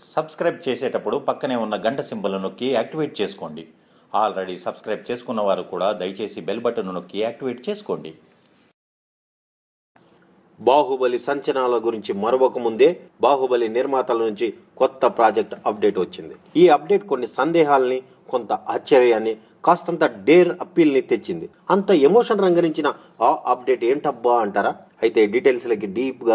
Subscribe చేసేటప్పుడు పక్కనే ఉన్న గంట సింబల్ నొక్కి యాక్టివేట్ చేసుకోండి. ఆల్రెడీ సబ్స్క్రైబ్ చేసుకున్న వారు కూడా దయచేసి బెల్ బటన్ నొక్కి యాక్టివేట్ చేసుకోండి. బాహుబలి సంచలనాల గురించి మరొక ముందే బాహుబలి నిర్మాతల నుంచి కొత్త ప్రాజెక్ట్ అప్డేట్ వచ్చింది. ఈ అప్డేట్ కొన్ని సందేహాల్ని కొంత ఆశ్చర్యాన్ని కాస్తంత డేర్ అప్పీల్ని తెచ్చింది. అంత ఎమోషన్ రంగరించిన ఆ అప్డేట్ ఏంటబ్బా అంటారా? అయితే డీటెయిల్స్ లకి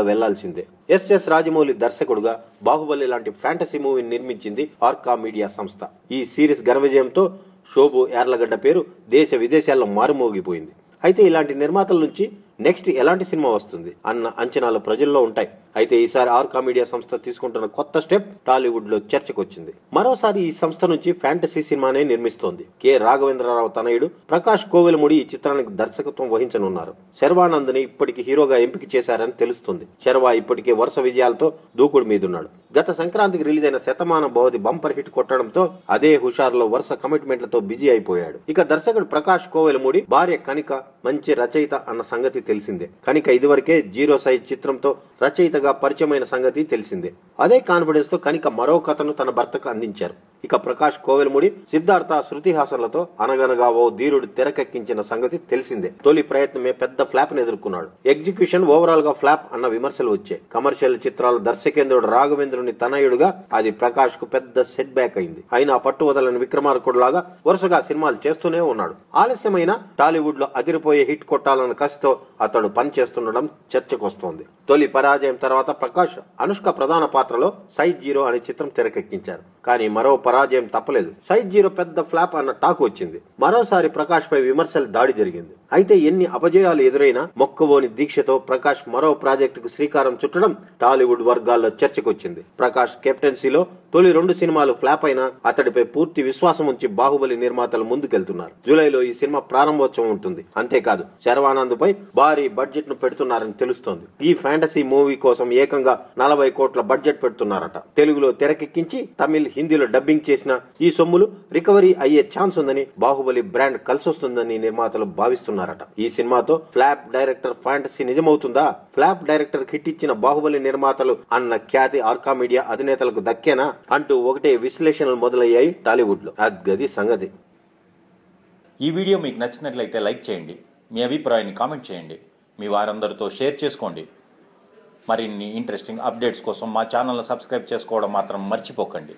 వెళ్ళాల్సిందే. ఎస్ఎస్ రాజమౌళి దర్శకుడుగా బాహుబలి లాంటి ఫ్యాంటసీ మూవీని నిర్మించింది ఆర్కా మీడియా సంస్థ. ఈ సిరీస్ ఘన విజయంతో శోభు యార్లగడ్డ పేరు దేశ విదేశాల్లో మారుమోగిపోయింది. అయితే ఇలాంటి నిర్మాతల నుంచి నెక్స్ట్ ఎలాంటి సినిమా వస్తుంది అన్న అంచనాలు ప్రజల్లో ఉంటాయి. అయితే ఈసారి ఆర్కా మీడియా సంస్థ తీసుకుంటున్న కొత్త స్టెప్ టాలీవుడ్లో చర్చకు వచ్చింది మరోసారి ఈ సంస్థ నుంచి ఫ్యాంటసీ సినిమానే నిర్మిస్తోంది. కె. రాఘవేంద్రరావు తనయుడు ప్రకాష్ కోవెలముడి ఈ చిత్రానికి దర్శకత్వం వహించనున్నారు. శర్వానంద్ని ఇప్పటికి హీరోగా ఎంపిక చేశారని తెలుస్తుంది. శర్వా ఇప్పటికే వరుస విజయాలతో దూకుడు మీదున్నాడు. గత సంక్రాంతికి రిలీజ్ అయిన శతమాన భవతి బంపర్ హిట్ కొట్టడంతో అదే హుషారులో వరుస కమిట్మెంట్లతో బిజీ అయిపోయాడు. ఇక దర్శకుడు ప్రకాష్ కోవెలమూడి భార్య కనిక మంచి రచయిత అన్న సంగతి తెలిసిందే. కనిక ఇదివరకే జీరో సైజ్ చిత్రంతో రచయితగా పరిచయమైన సంగతి తెలిసిందే. అదే కాన్ఫిడెన్స్తో కనిక మరో కథను తన భర్తకు అందించారు. ఇక ప్రకాష్ కోవెలముడి సిద్ధార్థ శృతి హాసన్లతో అనగనగా ఓ ధీరుడు తెరకెక్కించిన సంగతి తెలిసిందే. తొలి ప్రయత్నమే పెద్ద ఫ్లాప్ని ఎదుర్కొన్నాడు. ఎగ్జిక్యూషన్ ఓవరాల్గా ఫ్లాప్ అన్న విమర్శలు వచ్చాయి. కమర్షియల్ చిత్రాల దర్శకేంద్రుడు రాఘవేంద్రుని తనయుడుగా అది ప్రకాష్కు పెద్ద సెట్ బ్యాక్ అయింది. అయినా పట్టు వదలని విక్రమార్కుడు లాగా వరుసగా సినిమాలు చేస్తూనే ఉన్నాడు. ఆలస్యమైన టాలీవుడ్లో అదిరిపోయే హిట్ కొట్టాలన్న కసితో అతడు పనిచేస్తుండడం చర్చకొస్తోంది. తొలి పరాజయం తర్వాత ప్రకాష్ అనుష్క ప్రధాన పాత్రలో సైజ్ జీరో అనే చిత్రం తెరకెక్కించారు. కానీ మరో పరాజయం తప్పలేదు. సైజ్ జీరో పెద్ద ఫ్లాప్ అన్న టాక్ వచ్చింది. మరోసారి ప్రకాష్ పై విమర్శలు దాడి జరిగింది. అయితే ఎన్ని అపజయాలు ఎదురైనా మొక్కవోని దీక్షతో ప్రకాష్ మరో ప్రాజెక్టుకు శ్రీకారం చుట్టడం టాలీవుడ్ వర్గాల్లో చర్చకొచ్చింది. ప్రకాష్ కెప్టెన్సీలో తొలి రెండు సినిమాలు ఫ్లాప్ అయినా అతడిపై పూర్తి విశ్వాసం ఉంచి బాహుబలి నిర్మాతలు ముందుకెళ్తున్నారు. జూలైలో ఈ సినిమా ప్రారంభోత్సవం ఉంటుంది. అంతేకాదు శర్వానంద్ పై భారీ బడ్జెట్ను పెడుతున్నారని తెలుస్తోంది. ఈ ఫ్యాంటసీ మూవీ కోసం ఏకంగా నలభై కోట్ల బడ్జెట్ పెడుతున్నారట. తెలుగులో తెరకెక్కించి తమిళ్ హిందీలో డబ్బింగ్ చేసిన ఈ సొమ్ములు రికవరీ అయ్యే ఛాన్స్ ఉందని బాహుబలి బ్రాండ్ కలిసొస్తుందని నిర్మాతలు భావిస్తున్నారు. భావిస్తున్నారట ఈ సినిమాతో ఫ్లాప్ డైరెక్టర్ ఫ్యాంటసీ నిజమవుతుందా? ఫ్లాప్ డైరెక్టర్ హిట్ ఇచ్చిన బాహుబలి నిర్మాతలు అన్న ఖ్యాతి ఆర్కా మీడియా అధినేతలకు దక్కేనా అంటూ ఒకటే విశ్లేషణలు మొదలయ్యాయి టాలీవుడ్లో అద్గది సంగతి. ఈ వీడియో మీకు నచ్చినట్లయితే లైక్ చేయండి. మీ అభిప్రాయాన్ని కామెంట్ చేయండి. మీ వారందరితో షేర్ చేసుకోండి. మరిన్ని ఇంట్రెస్టింగ్ అప్డేట్స్ కోసం మా ఛానల్ సబ్స్క్రైబ్ చేసుకోవడం మాత్రం మర్చిపోకండి.